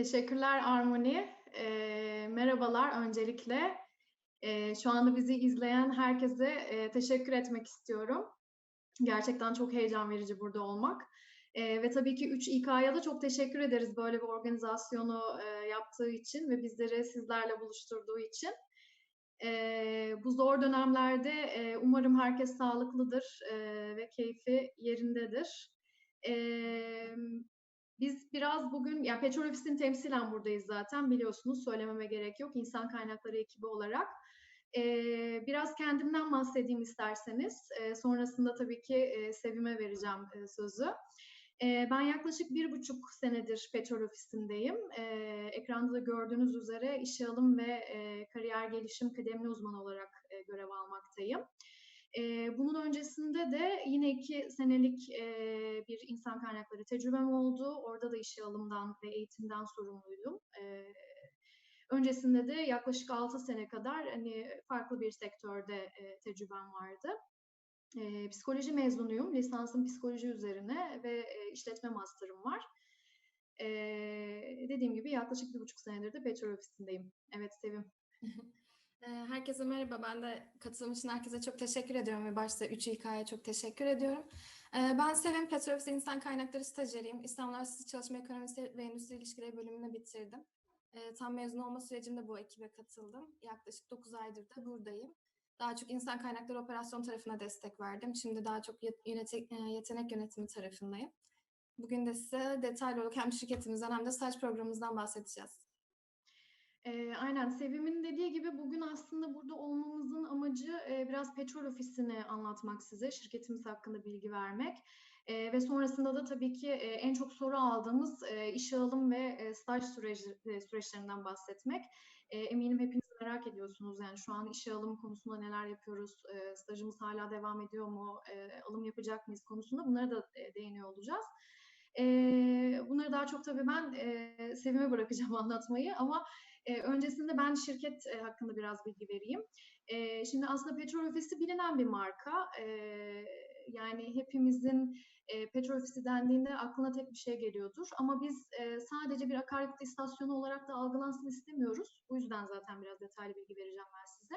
Teşekkürler Armoni. Eee, merhabalar öncelikle. Eee, şu anda bizi izleyen herkese, eee, teşekkür etmek istiyorum. Gerçekten çok heyecan verici burada olmak. Eee, ve tabii ki 3 İK'ya da çok teşekkür ederiz böyle bir organizasyonu, eee, yaptığı için ve bizleri sizlerle buluşturduğu için. Eee, bu zor dönemlerde, eee, umarım herkes sağlıklıdır, eee, ve keyfi yerindedir. Emm, biz biraz bugün, ya Petrol Ofisi'ni temsilen buradayız zaten biliyorsunuz, söylememe gerek yok insan kaynakları ekibi olarak. Eee, biraz kendimden bahsedeyim isterseniz. Eee, sonrasında tabii ki, eee, Sevim'e vereceğim, eee, sözü. Eee, ben yaklaşık 1,5 senedir Petrol Ofisi'ndeyim. Eee, ekranda da gördüğünüz üzere işe alım ve, eee, kariyer gelişim kıdemli uzmanı olarak, eee, görev almaktayım. Eee, bunun öncesinde de yine 2 senelik, eee, bir insan kaynakları tecrübem oldu. Orada da işe alımdan ve eğitimden sorumluydum. Eee, öncesinde de yaklaşık 6 sene kadar, hani, farklı bir sektörde, eee, tecrübem vardı. Eee, psikoloji mezunuyum. Lisansım psikoloji üzerine ve, eee, işletme master'ım var. Eee, dediğim gibi yaklaşık 1,5 senedir de Petrol Ofisi'ndeyim. Evet, Sevim. Eee, herkese merhaba. Ben de katılım için herkese çok teşekkür ediyorum ve başta 3 İK'ya çok teşekkür ediyorum. Eee, ben Sevim, Petrol Ofisi İnsan Kaynakları stajyeriyim. İstanbul Üniversitesi Çalışma Ekonomisi ve Endüstri İlişkileri bölümünü bitirdim. Eee, tam mezun olma sürecimde bu ekibe katıldım. Yaklaşık 9 aydır da buradayım. Daha çok insan kaynakları operasyon tarafına destek verdim. Şimdi daha çok eee, yetenek yönetimi tarafındayım. Bugün de size detaylı olarak hem şirketimizden hem de staj programımızdan bahsedeceğiz. Eee, aynen Sevim'in dediği gibi bugün aslında burada olmamızın amacı, eee, biraz Petrol Ofisi'ni anlatmak size, şirketimiz hakkında bilgi vermek. Eee, ve sonrasında da tabii ki, eee, en çok soru aldığımız, eee, işe alım ve, eee, staj süreci eee, süreçlerinden bahsetmek. Eee, eminim hepiniz merak ediyorsunuz, yani şu an işe alım konusunda neler yapıyoruz, eee, stajımız hâlâ devam ediyor mu, eee, alım yapacak mıyız konusunda bunlara da, eee, değiniyor olacağız. Eee, bunları daha çok tabii ben, eee, Sevim'e bırakacağım anlatmayı ama, eee, öncesinde ben şirket, eee, hakkında biraz bilgi vereyim. Eee, şimdi aslında Petrol Ofisi bilinen bir marka. Eee, yani hepimizin, eee, Petrol Ofisi dendiğinde aklına tek bir şey geliyordur ama biz, eee, sadece bir akaryakıt istasyonu olarak da algılansın istemiyoruz. Bu yüzden zaten biraz detaylı bilgi vereceğim ben size.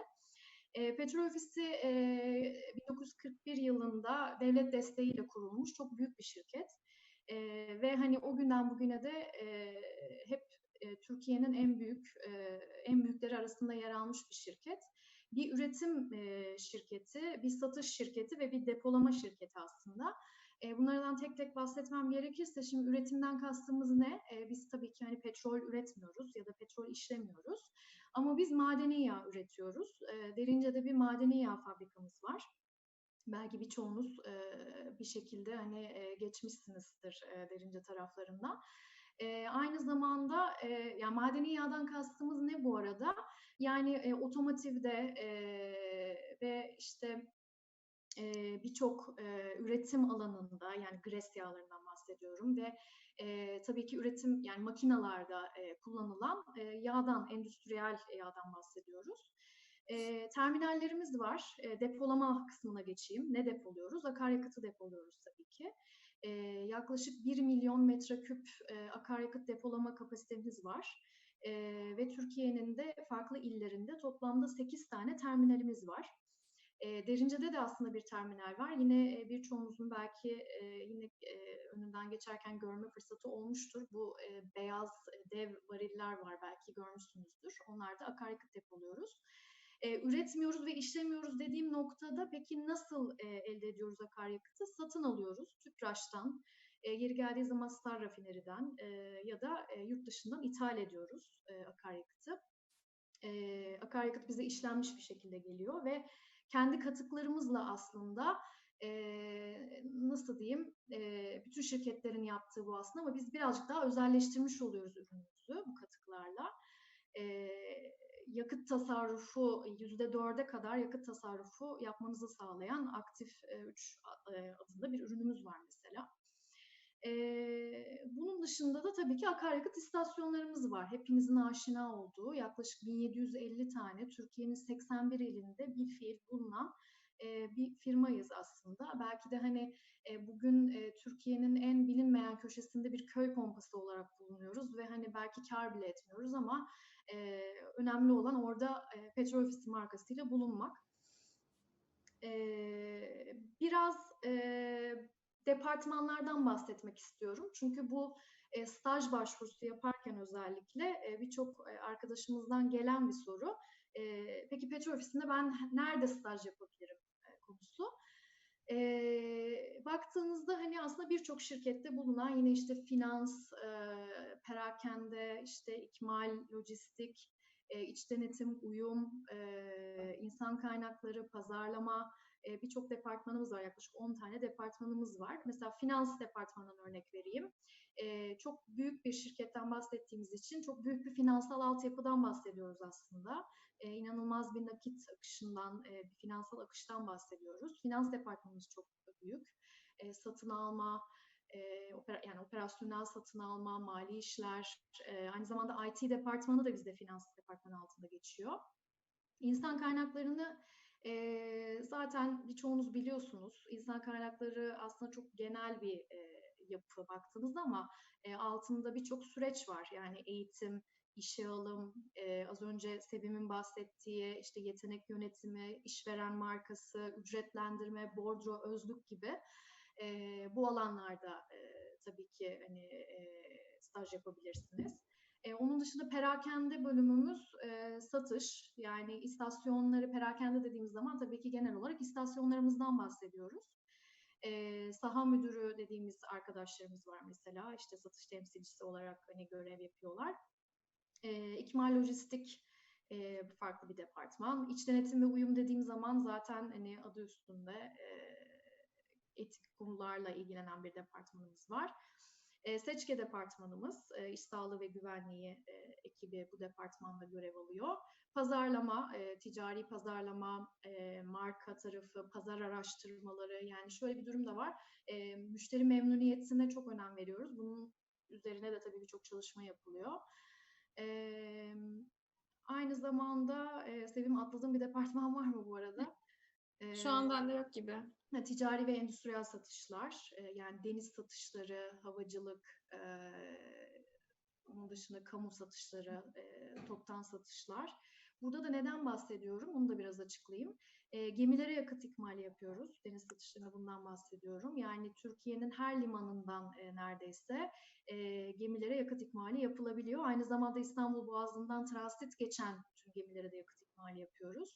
Eee, Petrol Ofisi, eee, 1941 yılında devlet desteğiyle kurulmuş çok büyük bir şirket. Eee, ve hani o günden bugüne de, eee, hep, eee, Türkiye'nin en büyük, eee, en büyükleri arasında yer almış bir şirket. Bir üretim, eee, şirketi, bir satış şirketi ve bir depolama şirketi aslında. Eee, bunlardan tek tek bahsetmem gerekirse şimdi üretimden kastımız ne? Biz tabii ki hani petrol üretmiyoruz ya da petrol işlemiyoruz ama biz madeni yağ üretiyoruz. Eee, Derince'de bir madeni yağ fabrikamız var. Belki birçoğunuz, eee, bir şekilde, hani, eee, geçmişsinizdir, eee, Derince taraflarında. Eee, aynı zamanda, eee, ya, madeni yağdan kastımız ne bu arada? Yani, eee, otomotivde, eee, ve, işte, eee, birçok, eee, üretim alanında, yani GRES yağlarından bahsediyorum ve, eee, tabii ki üretim, yani makinalarda, eee, kullanılan, eee, yağdan, endüstriyel yağdan bahsediyoruz. Eee, terminallerimiz var. Eee, depolama kısmına geçeyim. Ne depoluyoruz? Akaryakıtı depoluyoruz tabii ki. Eee, yaklaşık 1.000.000 metreküp, eee, akaryakıt depolama kapasitemiz var. Eee, ve Türkiye'nin de farklı illerinde toplamda 8 tane terminalimiz var. Eee, Derince'de de aslında bir terminal var. Yine, eee, birçoğunuzun belki, eee, yine, eee, önünden geçerken görme fırsatı olmuştur. Bu, eee, beyaz, dev variller var belki görmüşsünüzdür. Onlarda akaryakıt depoluyoruz. Eee, üretmiyoruz ve işlemiyoruz dediğim noktada peki nasıl, eee, elde ediyoruz akaryakıtı? Satın alıyoruz TÜPRAŞ'tan, eee, yeri geldiği zaman Star Rafineri'den, eee, ya da, eee, yurt dışından ithal ediyoruz, eee, akaryakıtı. Eee, akaryakıt bize işlenmiş bir şekilde geliyor ve kendi katıklarımızla aslında, eee, nasıl diyeyim, eee, bütün şirketlerin yaptığı bu aslında ama biz birazcık daha özelleştirmiş oluyoruz ürünümüzü bu katıklarla. Eee, yakıt tasarrufu %4'e kadar yakıt tasarrufu yapmanızı sağlayan Aktif, eee, 3 a eee, adında bir ürünümüz var mesela. Eee, bunun dışında da tabii ki akaryakıt istasyonlarımız var. Hepinizin aşina olduğu yaklaşık 1.750 tane Türkiye'nin 81 ilinde bilfiil bulunan, bir firmayız aslında. Belki de hani bugün Türkiye'nin en bilinmeyen köşesinde bir köy pompası olarak bulunuyoruz ve hani belki kar bile etmiyoruz ama önemli olan orada e, petrol ofisi markasıyla bulunmak. Biraz departmanlardan bahsetmek istiyorum. Çünkü bu staj başvurusu yaparken özellikle birçok arkadaşımızdan gelen bir soru. E, peki petrol ofisinde ben nerede staj yapabilirim konusu. E, baktığınızda hani aslında birçok şirkette bulunan yine işte finans, e, perakende, işte ikmal, lojistik, e, iç denetim, uyum, e, insan kaynakları, pazarlama, e, birçok departmanımız var. Yaklaşık 10 tane departmanımız var. Mesela finans departmanından örnek vereyim. Çok büyük bir şirketten bahsettiğimiz için çok büyük bir finansal altyapıdan bahsediyoruz aslında. E, inanılmaz bir nakit akışından, bir finansal akıştan bahsediyoruz. Finans departmanımız çok büyük. Satın alma, yani operasyonel satın alma, mali işler, aynı zamanda IT departmanı da bizde finans departmanı altında geçiyor. İnsan kaynaklarını e, zaten birçoğunuz biliyorsunuz. İnsan kaynakları aslında çok genel bir e, yapı baktığınızda ama e, altında birçok süreç var. Yani eğitim, işe alım, e, az önce Sevim'in bahsettiği işte yetenek yönetimi, işveren markası, ücretlendirme, bordro, özlük gibi e, bu alanlarda e, tabii ki hani e, staj yapabilirsiniz. E, onun dışında perakende bölümümüz e, satış. Yani istasyonları perakende dediğimiz zaman tabii ki genel olarak istasyonlarımızdan bahsediyoruz. E, saha müdürü dediğimiz arkadaşlarımız var mesela. İşte satış temsilcisi olarak hani görev yapıyorlar. E, ikmal lojistik e, farklı bir departman. İç denetim ve uyum dediğim zaman zaten hani adı üstünde e, etik konularla ilgilenen bir departmanımız var. E, Seçke departmanımız, e, sağlığı ve güvenliği e, ekibi bu departmanda görev alıyor. Pazarlama, e, ticari pazarlama, e, marka tarafı, pazar araştırmaları yani şöyle bir durum da var. Müşteri memnuniyetine çok önem veriyoruz. Bunun üzerine de tabii birçok çalışma yapılıyor. Aynı zamanda Sevim atladığım bir departman var mı bu arada? Şu an bende yok gibi. Ticari ve endüstriyel satışlar, yani deniz satışları, havacılık, onun dışında kamu satışları, toptan satışlar. Burada da neden bahsediyorum onu da biraz açıklayayım. gemilere yakıt ikmali yapıyoruz. Deniz satışlarına bundan bahsediyorum. Yani Türkiye'nin her limanından neredeyse gemilere yakıt ikmali yapılabiliyor. Aynı zamanda İstanbul Boğazı'ndan transit geçen tüm gemilere de yakıt ikmali yapıyoruz.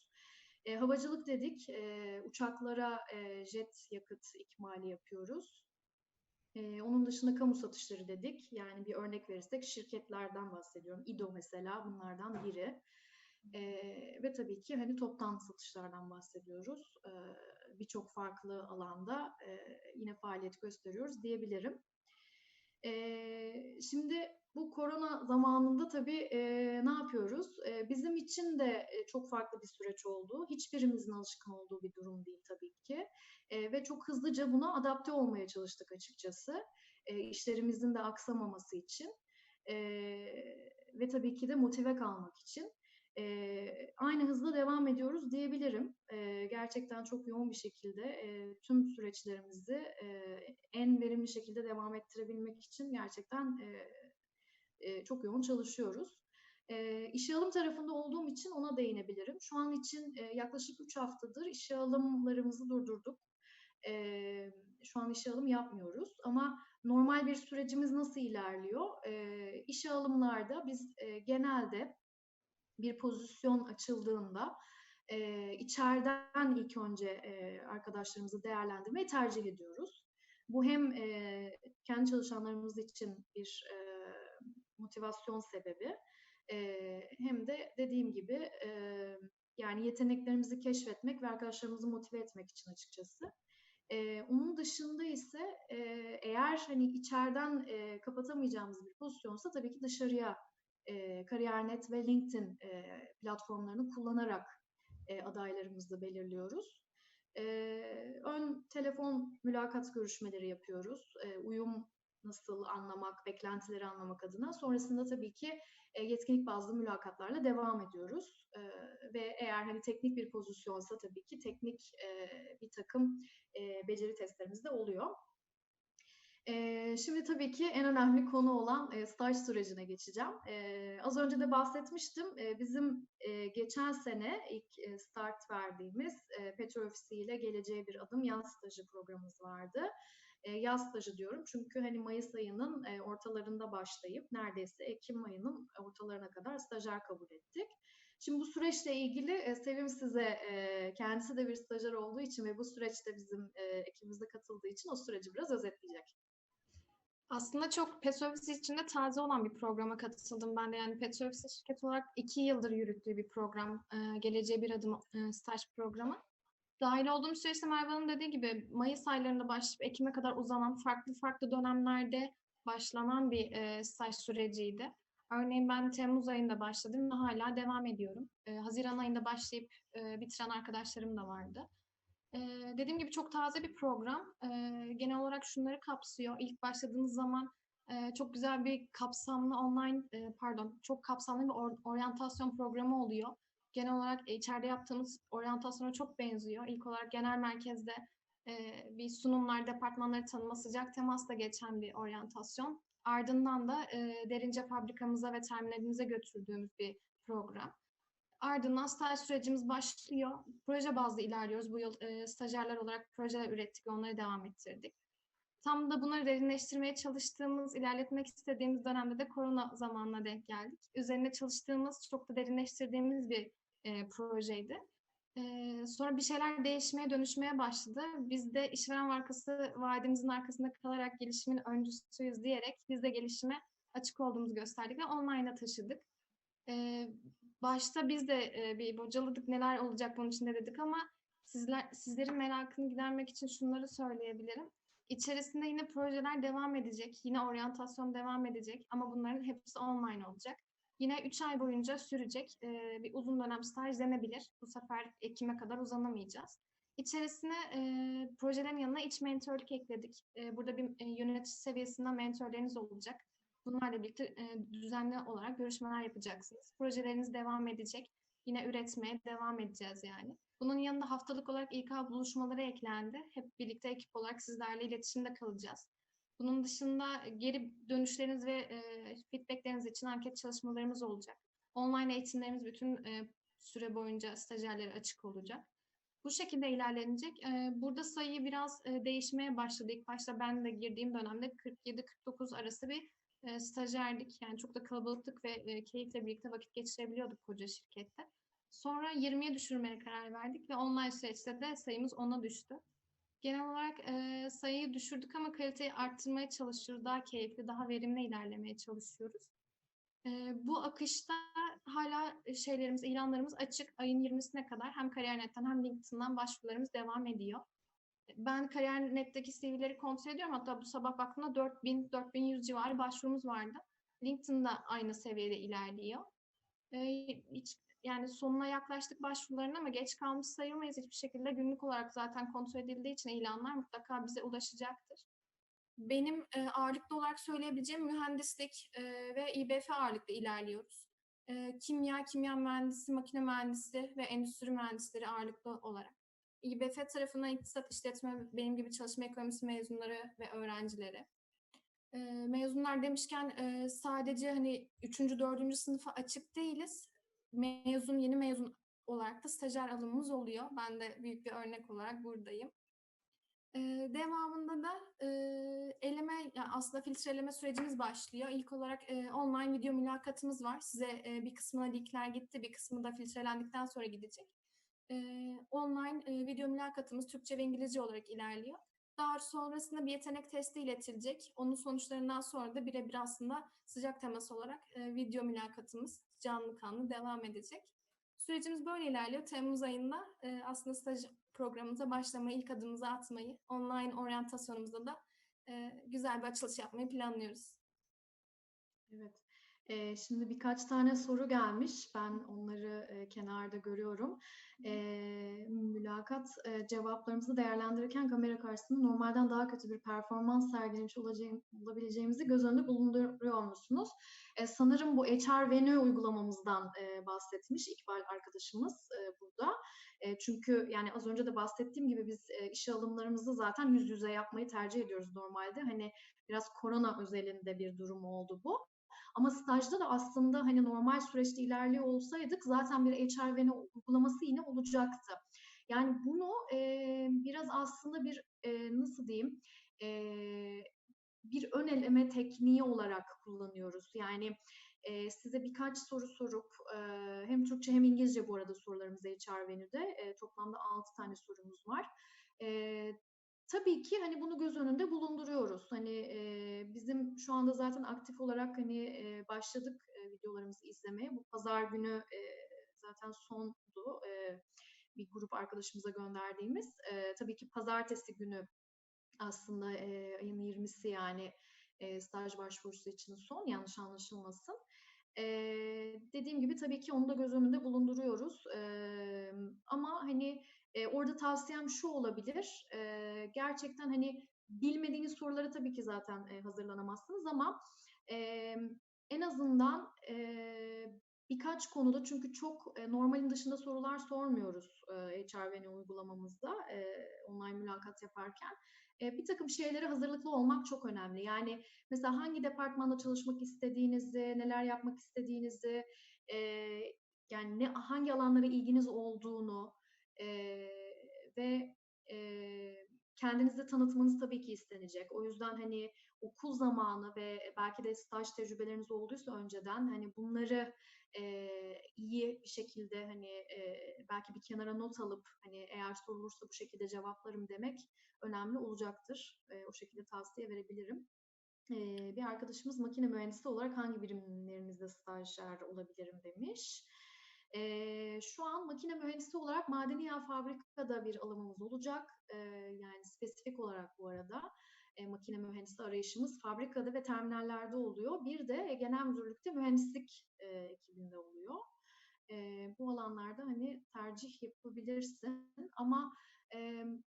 E, havacılık dedik, e, uçaklara e, jet yakıt ikmali yapıyoruz. E, onun dışında kamu satışları dedik. Yani bir örnek verirsek şirketlerden bahsediyorum. İDO mesela bunlardan biri. E, ve tabii ki hani toptan satışlardan bahsediyoruz. E, Birçok farklı alanda e, yine faaliyet gösteriyoruz diyebilirim. E, şimdi bu korona zamanında tabii e, ne yapıyoruz? E, bizim için de e, çok farklı bir süreç oldu. Hiçbirimizin alışkın olduğu bir durum değil tabii ki. E, ve çok hızlıca buna adapte olmaya çalıştık açıkçası. E, işlerimizin de aksamaması için. E, ve tabii ki de motive kalmak için. E, aynı hızla devam ediyoruz diyebilirim. E, gerçekten çok yoğun bir şekilde e, tüm süreçlerimizi e, en verimli şekilde devam ettirebilmek için gerçekten e, çok yoğun çalışıyoruz. E, işe alım tarafında olduğum için ona değinebilirim. Şu an için e, yaklaşık 3 haftadır işe alımlarımızı durdurduk. E, şu an işe alım yapmıyoruz ama normal bir sürecimiz nasıl ilerliyor? E, işe alımlarda biz e, genelde bir pozisyon açıldığında e, içeriden ilk önce e, arkadaşlarımızı değerlendirmeyi tercih ediyoruz. Bu hem e, kendi çalışanlarımız için bir e, motivasyon sebebi. E, hem de dediğim gibi e, yani yeteneklerimizi keşfetmek ve arkadaşlarımızı motive etmek için açıkçası. E, onun dışında ise e, eğer hani içeriden e, kapatamayacağımız bir pozisyonsa tabii ki dışarıya e, Kariyer.net ve LinkedIn e, platformlarını kullanarak e, adaylarımızı belirliyoruz. E, ön telefon mülakat görüşmeleri yapıyoruz. E, uyum nasıl anlamak, beklentileri anlamak adına. Sonrasında tabii ki e, yetkinlik bazlı mülakatlarla devam ediyoruz. E, ve eğer hani teknik bir pozisyonsa tabii ki teknik e, bir takım beceri testlerimiz de oluyor. Şimdi tabii ki en önemli konu olan staj sürecine geçeceğim. Az önce de bahsetmiştim. Bizim geçen sene ilk start verdiğimiz e, Petrol Ofisi ile Geleceğe Bir Adım yaz stajı programımız vardı. E, yaz stajı diyorum çünkü hani Mayıs ayının e, ortalarında başlayıp neredeyse Ekim ayının ortalarına kadar stajyer kabul ettik. Şimdi bu süreçle ilgili e, Sevim size e, kendisi de bir stajyer olduğu için ve bu süreçte bizim e, ekibimize katıldığı için o süreci biraz özetleyecek. Aslında çok Petrofisi içinde taze olan bir programa katıldım ben de. Yani Petrofisi şirket olarak iki yıldır yürüttüğü bir program. Geleceğe bir adım staj programı. Dahil olduğum süreçte Merve Hanım dediği gibi Mayıs aylarında başlayıp Ekim'e kadar uzanan farklı farklı dönemlerde başlanan bir e, staj süreciydi. Örneğin ben Temmuz ayında başladım ve hala devam ediyorum. E, Haziran ayında başlayıp e, bitiren arkadaşlarım da vardı. E, dediğim gibi çok taze bir program. E, genel olarak şunları kapsıyor. İlk başladığınız zaman e, çok güzel bir kapsamlı online, e, pardon, çok kapsamlı bir or- oryantasyon programı oluyor. Genel olarak içeride yaptığımız oryantasyona çok benziyor. İlk olarak genel merkezde e, bir sunumlar, departmanları tanıma, sıcak temasla geçen bir oryantasyon. Ardından da e, derince fabrikamıza ve terminalimize götürdüğümüz bir program. Ardından staj sürecimiz başlıyor. Proje bazlı ilerliyoruz. Bu yıl e, stajyerler olarak projeler ürettik onları devam ettirdik. Tam da bunları derinleştirmeye çalıştığımız, ilerletmek istediğimiz dönemde de korona zamanına denk geldik. Üzerine çalıştığımız, çok da derinleştirdiğimiz bir e, projeydi. E, sonra bir şeyler değişmeye, dönüşmeye başladı. Biz de işveren markası vaadimizin arkasında kalarak gelişimin öncüsüyüz diyerek biz de gelişime açık olduğumuzu gösterdik ve online'a taşıdık. E, başta biz de e, bir bocaladık neler olacak bunun içinde dedik ama sizler sizlerin merakını gidermek için şunları söyleyebilirim. İçerisinde yine projeler devam edecek, yine oryantasyon devam edecek ama bunların hepsi online olacak. Yine 3 ay boyunca sürecek e, bir uzun dönem staj denebilir. Bu sefer Ekim'e kadar uzanamayacağız. İçerisine e, projelerin yanına iç mentörlük ekledik. E, burada bir e, yönetici seviyesinden mentörleriniz olacak. Bunlarla birlikte e, düzenli olarak görüşmeler yapacaksınız. Projeleriniz devam edecek. Yine üretmeye devam edeceğiz yani. Bunun yanında haftalık olarak İK buluşmaları eklendi. Hep birlikte ekip olarak sizlerle iletişimde kalacağız. Bunun dışında geri dönüşleriniz ve e, feedbackleriniz için anket çalışmalarımız olacak. Online eğitimlerimiz bütün e, süre boyunca stajyerlere açık olacak. Bu şekilde ilerlenecek. E, burada sayı biraz e, değişmeye başladı. İlk başta ben de girdiğim dönemde 47-49 arası bir e, stajyerdik. Yani çok da kalabalıktık ve e, keyifle birlikte vakit geçirebiliyorduk koca şirkette. Sonra 20'ye düşürmeye karar verdik ve online süreçte de sayımız 10'a düştü. Genel olarak e, sayıyı düşürdük ama kaliteyi arttırmaya çalışıyoruz. Daha keyifli, daha verimli ilerlemeye çalışıyoruz. E, bu akışta hala şeylerimiz, ilanlarımız açık. Ayın 20'sine kadar hem Kariyer.net'ten hem LinkedIn'dan başvurularımız devam ediyor. Ben Kariyer.net'teki CV'leri kontrol ediyorum. Hatta bu sabah baktığımda 4000, 4100 civarı başvurumuz vardı. LinkedIn'da aynı seviyede ilerliyor. E, hiç yani sonuna yaklaştık başvuruların ama geç kalmış sayılmayız hiçbir şekilde. Günlük olarak zaten kontrol edildiği için ilanlar mutlaka bize ulaşacaktır. Benim e, ağırlıklı olarak söyleyebileceğim mühendislik e, ve İBF ağırlıklı ilerliyoruz. E, kimya, kimya mühendisi, makine mühendisi ve endüstri mühendisleri ağırlıklı olarak. İBF tarafına iktisat işletme, benim gibi çalışma ekonomisi mezunları ve öğrencileri. E, mezunlar demişken e, sadece hani 3. 4. sınıfa açık değiliz mezun, yeni mezun olarak da stajyer alımımız oluyor. Ben de büyük bir örnek olarak buradayım. Ee, devamında da e, eleme, yani aslında filtreleme sürecimiz başlıyor. İlk olarak e, online video mülakatımız var. Size e, bir kısmına linkler gitti, bir kısmı da filtrelendikten sonra gidecek. E, online e, video mülakatımız Türkçe ve İngilizce olarak ilerliyor. Daha sonrasında bir yetenek testi iletilecek. Onun sonuçlarından sonra da birebir aslında sıcak temas olarak e, video mülakatımız canlı kanlı devam edecek. Sürecimiz böyle ilerliyor. Temmuz ayında e, aslında staj programımıza başlamayı, ilk adımımızı atmayı, online oryantasyonumuzda da e, güzel bir açılış yapmayı planlıyoruz. Evet. Eee, şimdi birkaç tane soru gelmiş. Ben onları, eee, kenarda görüyorum. Eee, mülakat, eee, cevaplarımızı değerlendirirken kamera karşısında normalden daha kötü bir performans sergilemiş olacağım olabileceğimizi göz önünde bulunduruyor musunuz? Eee, sanırım bu HR Venue uygulamamızdan, eee, bahsetmiş İkbal arkadaşımız, eee, burada. Eee, çünkü yani az önce de bahsettiğim gibi biz, eee, işe alımlarımızı zaten yüz yüze yapmayı tercih ediyoruz normalde. Hani biraz korona özelinde bir durum oldu bu. Ama stajda da aslında hani normal süreçte ilerliyor olsaydık zaten bir HR Venue uygulaması yine olacaktı. Yani bunu, eee, biraz aslında bir, eee, nasıl diyeyim, eee, bir ön eleme tekniği olarak kullanıyoruz. Yani, eee, size birkaç soru sorup, eee, hem Türkçe hem İngilizce bu arada sorularımız HR Venue'de. Eee, toplamda 6 tane sorumuz var. Eee, tabii ki hani bunu göz önünde bulunduruyoruz. Hani, eee, bizim şu anda zaten aktif olarak hani, eee, başladık, eee, videolarımızı izlemeye. Bu pazar günü, eee, zaten sondu, eee, bir grup arkadaşımıza gönderdiğimiz. Eee, tabii ki pazartesi günü aslında, eee, ayın 20'si yani, eee, staj başvurusu için son, yanlış anlaşılmasın. Eee, dediğim gibi tabii ki onu da göz önünde bulunduruyoruz. Emm, ama hani, eee, orada tavsiyem şu olabilir: Eee, gerçekten hani bilmediğiniz sorulara tabii ki zaten, eee, hazırlanamazsınız ama, emm, en azından, eee, birkaç konuda çünkü çok, eee, normalin dışında sorular sormuyoruz, eee, HR Venue uygulamamızda, eee, online mülakat yaparken. Eee, birtakım şeylere hazırlıklı olmak çok önemli. Yani mesela hangi departmanda çalışmak istediğinizi, neler yapmak istediğinizi, yani ne hangi alanlara ilginiz olduğunu, ve, kendinizi tanıtmanız tabii ki istenecek. O yüzden hani okul zamanı ve belki de staj tecrübeleriniz olduysa önceden hani bunları, eee, iyi bir şekilde hani, eee, belki bir kenara not alıp hani eğer sorulursa bu şekilde cevaplarım demek önemli olacaktır. Eee, o şekilde tavsiye verebilirim. Eee, bir arkadaşımız makine mühendisi olarak hangi birimlerimizde stajyer olabilirim demiş. Eee, şu an makine mühendisi olarak madeni yağ fabrikada bir alımımız olacak. Eee, yani spesifik olarak bu arada, eee, makine mühendisi arayışımız fabrikada ve terminallerde oluyor. Bir de genel müdürlükte mühendislik, eee, ekibinde oluyor. Eee, bu alanlarda hani tercih yapabilirsin ama, emm,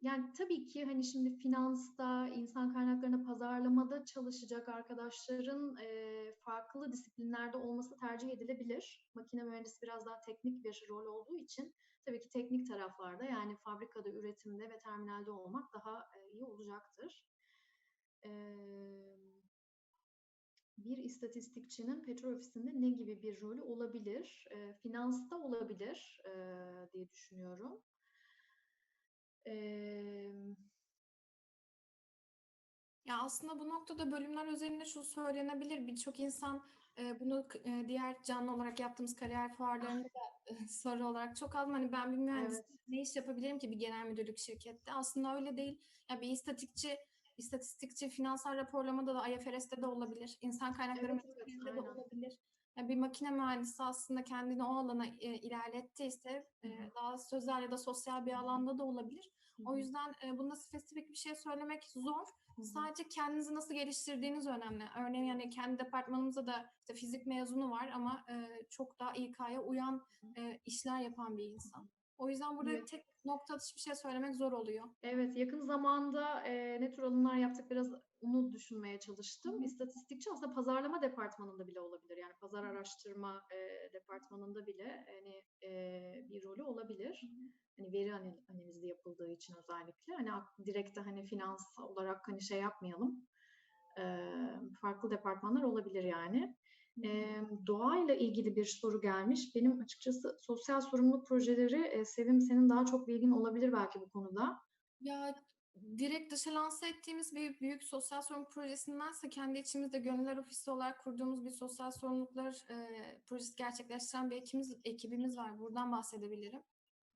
yani tabii ki hani şimdi finansta, insan kaynaklarında, pazarlamada çalışacak arkadaşların, eee, farklı disiplinlerde olması tercih edilebilir. Makine mühendisi biraz daha teknik bir rol olduğu için tabii ki teknik taraflarda yani fabrikada, üretimde ve terminalde olmak daha, eee, iyi olacaktır. Emm, bir istatistikçinin petrol ofisinde ne gibi bir rolü olabilir? Eee, finansta olabilir, eee, diye düşünüyorum. Emm Ya, aslında bu noktada bölümler özelinde şu söylenebilir: Birçok insan, eee, bunu eee, diğer canlı olarak yaptığımız kariyer fuarlarında da, ıh, soru olarak çok aldım. Hani, ben bir mühendisim, Evet. ne iş yapabilirim ki bir genel müdürlük şirkette? Aslında öyle değil. Ya, bir istatikçi istatistikçi finansal raporlamada da IFRS'te de olabilir. İnsan kaynakları Evet, evet, de olabilir. Ya, bir makine mühendisi aslında kendini o alana, eee, ilerlettiyse, hı. daha sözel ya da sosyal bir alanda da olabilir. O yüzden, eee, bunda spesifik bir şey söylemek zor. Sadece kendinizi nasıl geliştirdiğiniz önemli. Örneğin, yani, kendi departmanımızda da işte fizik mezunu var ama, eee, çok daha İK'ya uyan, eee, işler yapan bir insan. O yüzden burada Evet. tek nokta atışı bir şey söylemek zor oluyor. Evet, yakın zamanda, eee, ne tür alımlar yaptık biraz onu düşünmeye çalıştım. İstatistikçi aslında pazarlama departmanında bile olabilir. Yani pazar araştırma, eee, departmanında bile hani, eee, bir rolü olabilir. Hani veri anal analizi yapıldığı için özellikle. Hani direkt de hani finans olarak hani şey yapmayalım. Emm, farklı departmanlar olabilir yani. Emm, doğayla ilgili bir soru gelmiş. Benim açıkçası sosyal sorumluluk projeleri, eee, Sevim senin daha çok bilgin olabilir belki bu konuda. Ya, direkt dışa lanse ettiğimiz bir büyük sosyal sorumluluk projesindense kendi içimizde Gönüller Ofisi olarak kurduğumuz bir sosyal sorumluluklar, eee, projesi gerçekleştiren bir ekimiz ekibimiz var. Buradan bahsedebilirim.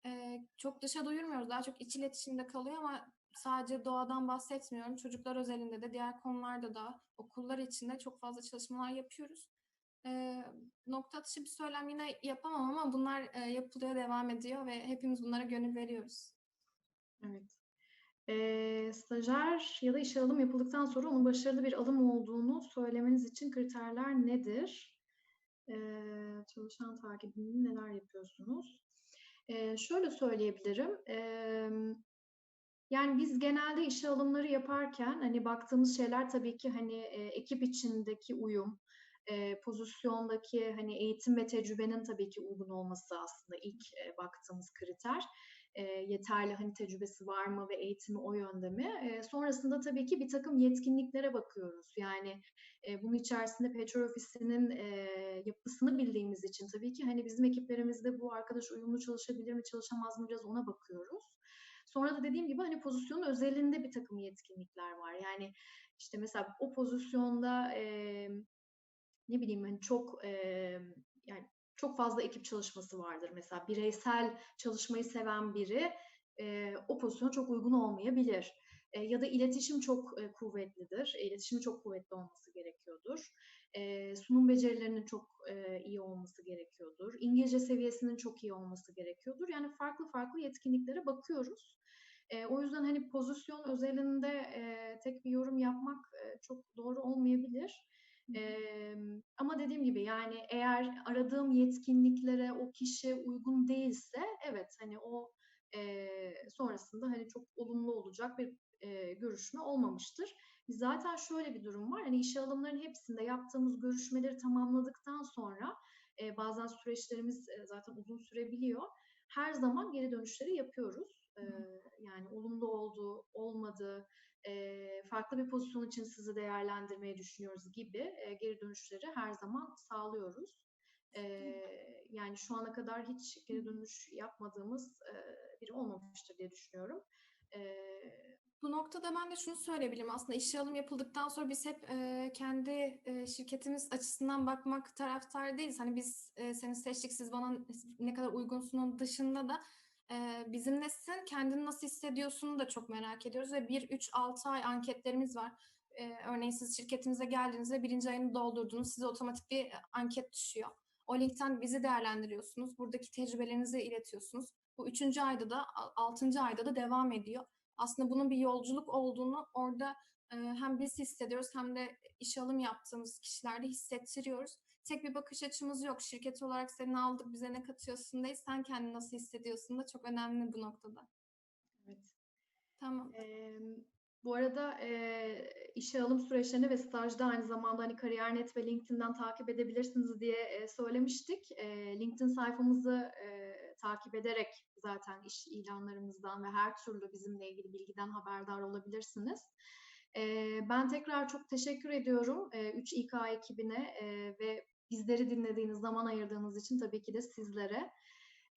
Eee, çok dışa duyurmuyoruz. Daha çok iç iletişimde kalıyor ama sadece doğadan bahsetmiyorum. Çocuklar özelinde de diğer konularda da okullar içinde çok fazla çalışmalar yapıyoruz. Eee, nokta atışı bir söylem yine yapamam ama bunlar, eee, yapılıyor, devam ediyor ve hepimiz bunlara gönül veriyoruz. Evet. Eee, stajyer ya da işe alım yapıldıktan sonra onun başarılı bir alım olduğunu söylemeniz için kriterler nedir? Eee, çalışan takibinde neler yapıyorsunuz? Eee, şöyle söyleyebilirim. Emm, yani biz genelde işe alımları yaparken hani baktığımız şeyler tabii ki hani eee, ekip içindeki uyum, eee, pozisyondaki hani eğitim ve tecrübenin tabii ki uygun olması aslında ilk eee, baktığımız kriter. Eee, yeterli hani tecrübesi var mı ve eğitimi o yönde mi? Eee, sonrasında tabii ki bir takım yetkinliklere bakıyoruz. Yani eee, bunun içerisinde petrol ofisinin eee, yapısını bildiğimiz için tabii ki hani bizim ekiplerimizde bu arkadaş uyumlu çalışabilir mi, çalışamaz mı biraz ona bakıyoruz. Sonra da dediğim gibi hani pozisyonun özelinde bir takım yetkinlikler var. Yani işte mesela o pozisyonda emm, ne bileyim hani çok emm, yani çok fazla ekip çalışması vardır mesela. Bireysel çalışmayı seven biri eee, o pozisyona çok uygun olmayabilir. Eee, ya da iletişim çok eee, kuvvetlidir. İletişimi çok kuvvetli olması gerekiyordur. Eee, sunum becerilerinin çok eee, iyi olması gerekiyordur. İngilizce seviyesinin çok iyi olması gerekiyordur. Yani farklı farklı yetkinliklere bakıyoruz. Eee, o yüzden hani pozisyon özelinde eee, tek bir yorum yapmak eee, çok doğru olmayabilir. Emm, ama dediğim gibi yani eğer aradığım yetkinliklere o kişi uygun değilse evet hani o eee, sonrasında hani çok olumlu olacak bir eee, görüşme olmamıştır. Zaten şöyle bir durum var. Hani işe alımların hepsinde yaptığımız görüşmeleri tamamladıktan sonra eee, bazen süreçlerimiz zaten uzun sürebiliyor. Her zaman geri dönüşleri yapıyoruz. Eee, yani olumlu oldu, olmadı, eee, farklı bir pozisyon için sizi değerlendirmeyi düşünüyoruz gibi eee, geri dönüşleri her zaman sağlıyoruz. Eee, yani şu ana kadar hiç geri dönüş yapmadığımız eee, biri olmamıştır diye düşünüyorum. Eee Bu noktada ben de şunu söyleyebilirim. Aslında işe alım yapıldıktan sonra biz hep eee, kendi eee, şirketimiz açısından bakmak taraftarı değiliz. Hani biz eee, seni seçtik, siz bana ne kadar uygunsunun dışında da eee bizim nesin, kendini nasıl hissediyorsunun da çok merak ediyoruz ve 1-3-6 ay anketlerimiz var. Örneğin siz şirketimize geldiğinizde birinci ayını doldurdunuz, size otomatik bir anket düşüyor. O linkten bizi değerlendiriyorsunuz, buradaki tecrübelerinizi iletiyorsunuz. Bu üçüncü ayda da, altıncı ayda da devam ediyor aslında bunun bir yolculuk olduğunu orada hem biz hissediyoruz hem de işe alım yaptığımız kişilerde hissettiriyoruz. Tek bir bakış açımız yok. Şirket olarak seni aldık, bize ne katıyorsun değil, sen kendini nasıl hissediyorsun da çok önemli bu noktada. evet. Tamam. Emm, bu arada, eee, işe alım süreçlerini ve stajda aynı zamanda, hani, Kariyer.net ve LinkedIn'den takip edebilirsiniz diye, eee, söylemiştik. Eee, LinkedIn sayfamızı, eee, takip ederek zaten iş ilanlarımızdan ve her türlü bizimle ilgili bilgiden haberdar olabilirsiniz. Ben tekrar çok teşekkür ediyorum, eee, 3İK ekibine, ve bizleri dinlediğiniz, zaman ayırdığınız için tabii ki de sizlere.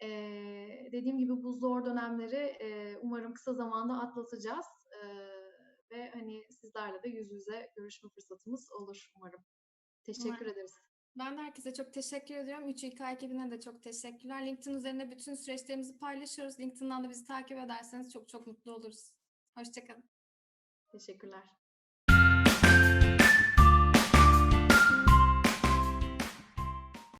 Eee, dediğim gibi bu zor dönemleri eee, umarım kısa zamanda atlatacağız eee, ve hani sizlerle de yüz yüze görüşme fırsatımız olur umarım. Teşekkür Umarım. ederiz. Ben de herkese çok teşekkür ediyorum. 3İK ekibine de çok teşekkürler. LinkedIn üzerinde bütün süreçlerimizi paylaşıyoruz. LinkedIn'dan da bizi takip ederseniz çok çok mutlu oluruz. Hoşçakalın. Teşekkürler.